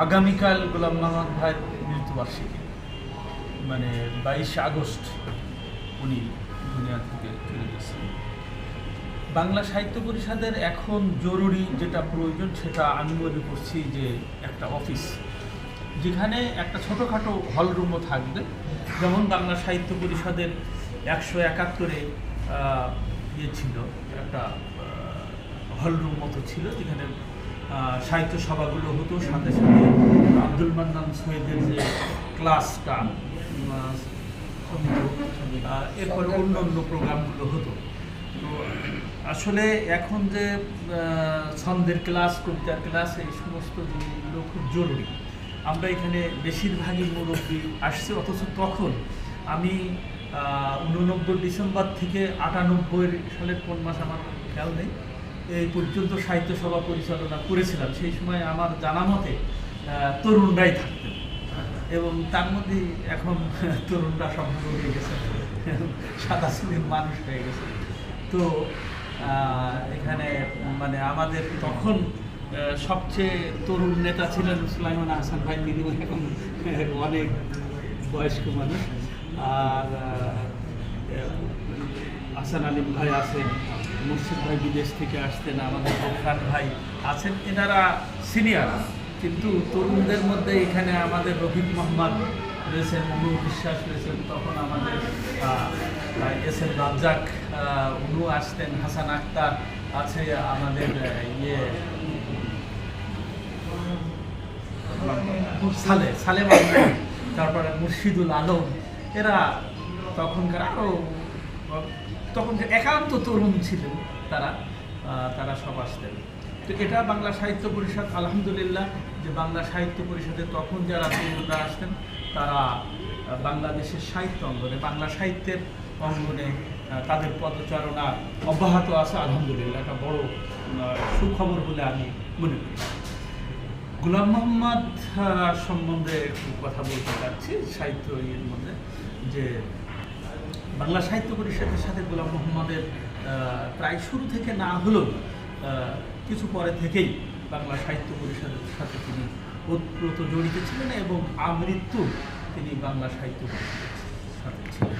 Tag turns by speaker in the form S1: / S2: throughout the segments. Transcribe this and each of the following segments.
S1: আগামীকাল গোলাম মোহাম্মদ ভাইয়ের মৃত্যুবার্ষিকী। মানে বাইশে আগস্ট উনি দুনিয়া থেকে চলে গেছেন। বাংলা সাহিত্য পরিষদের এখন জরুরি যেটা প্রয়োজন সেটা আমি মনে করছি যে একটা অফিস, যেখানে একটা ছোটোখাটো হলরুমও থাকবে। যেমন বাংলা সাহিত্য পরিষদের একশো একাত্তরে ইয়ে ছিল, একটা হলরুম মতো ছিল, যেখানে সাহিত্য সভাগুলো হতো। সাথে সাথে আব্দুল মান্নান সৈয়দের যে ক্লাসটা এরপরে অন্য অন্য প্রোগ্রামগুলো হতো। তো আসলে এখন যে ছন্দের ক্লাস, কবিতার ক্লাস, এই সমস্ত জিনিসগুলো খুব জরুরি। আমরা এখানে বেশিরভাগই মুরব্বী আসছে, অথচ তখন আমি উননব্বই ডিসেম্বর থেকে আটানব্বই সালের কোন মাস আমার খেয়াল নেই। এই পর্যন্ত সাহিত্য সভা পরিচালনা করেছিলাম। সেই সময় আমার জানা মতে তরুণরাই থাকতেন। এবং তার মধ্যে এখন তরুণরা বড় হয়ে গেছে। সাদা সিলের মানুষ হয়ে গেছে। তো এখানে মানে আমাদের তখন সবচেয়ে তরুণ নেতা ছিলেন সুলাইমান হাসান ভাই। তিনি এখন অনেক বয়স্ক মানুষ। আর আহ, হাসান আলিম ভাই আছেন। মুর্শিদ ভাই বিদেশ থেকে আসতেন, আমাদের ফরহান ভাই আছেন, এনারা সিনিয়র কিন্তু তরুণদের মধ্যে এখানে আমাদের রফিক মোহাম্মদ রয়েছেন অনু বিশ্বাস রয়েছেন, তখন আমাদের এস এম রাজ্জাক উনু আসতেন, হাসান আক্তার আছে আমাদের ইয়ে সালে আহমেদ, তারপরে মুর্শিদুল আলম, এরা তখনকার আরও তখনকার একান্ত তরুণ ছিলেন তারা তারা সব আসতেন। তো এটা বাংলা সাহিত্য পরিষদ, আলহামদুলিল্লাহ, যে বাংলা সাহিত্য পরিষদে তখন যারা তরুণরা আসতেন, তারা বাংলাদেশের সাহিত্য অঙ্গনে, বাংলা সাহিত্যের অঙ্গনে তাদের পদচারণা অব্যাহত আছে। আলহামদুলিল্লাহ একটা বড় সুখবর বলে আমি মনে করি। গুলাম মোহাম্মদ সম্বন্ধে একটু কথা বলতে চাচ্ছি, সাহিত্য ইয়ের মধ্যে, যে বাংলা সাহিত্য পরিষদের সাথে গোলাম মোহাম্মদের প্রায় শুরু থেকে না হলেও কিছু পরে থেকেই বাংলা সাহিত্য পরিষদের সাথে তিনি ওতপ্রোত জড়িত ছিলেন এবং আমৃত্যু তিনি বাংলা সাহিত্য পরিষদের সাথে ছিলেন।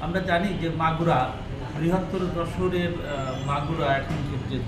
S1: আমরা জানি যে মাগুরা বৃহত্তর যশোরের আহ, মাগুরা এখন যে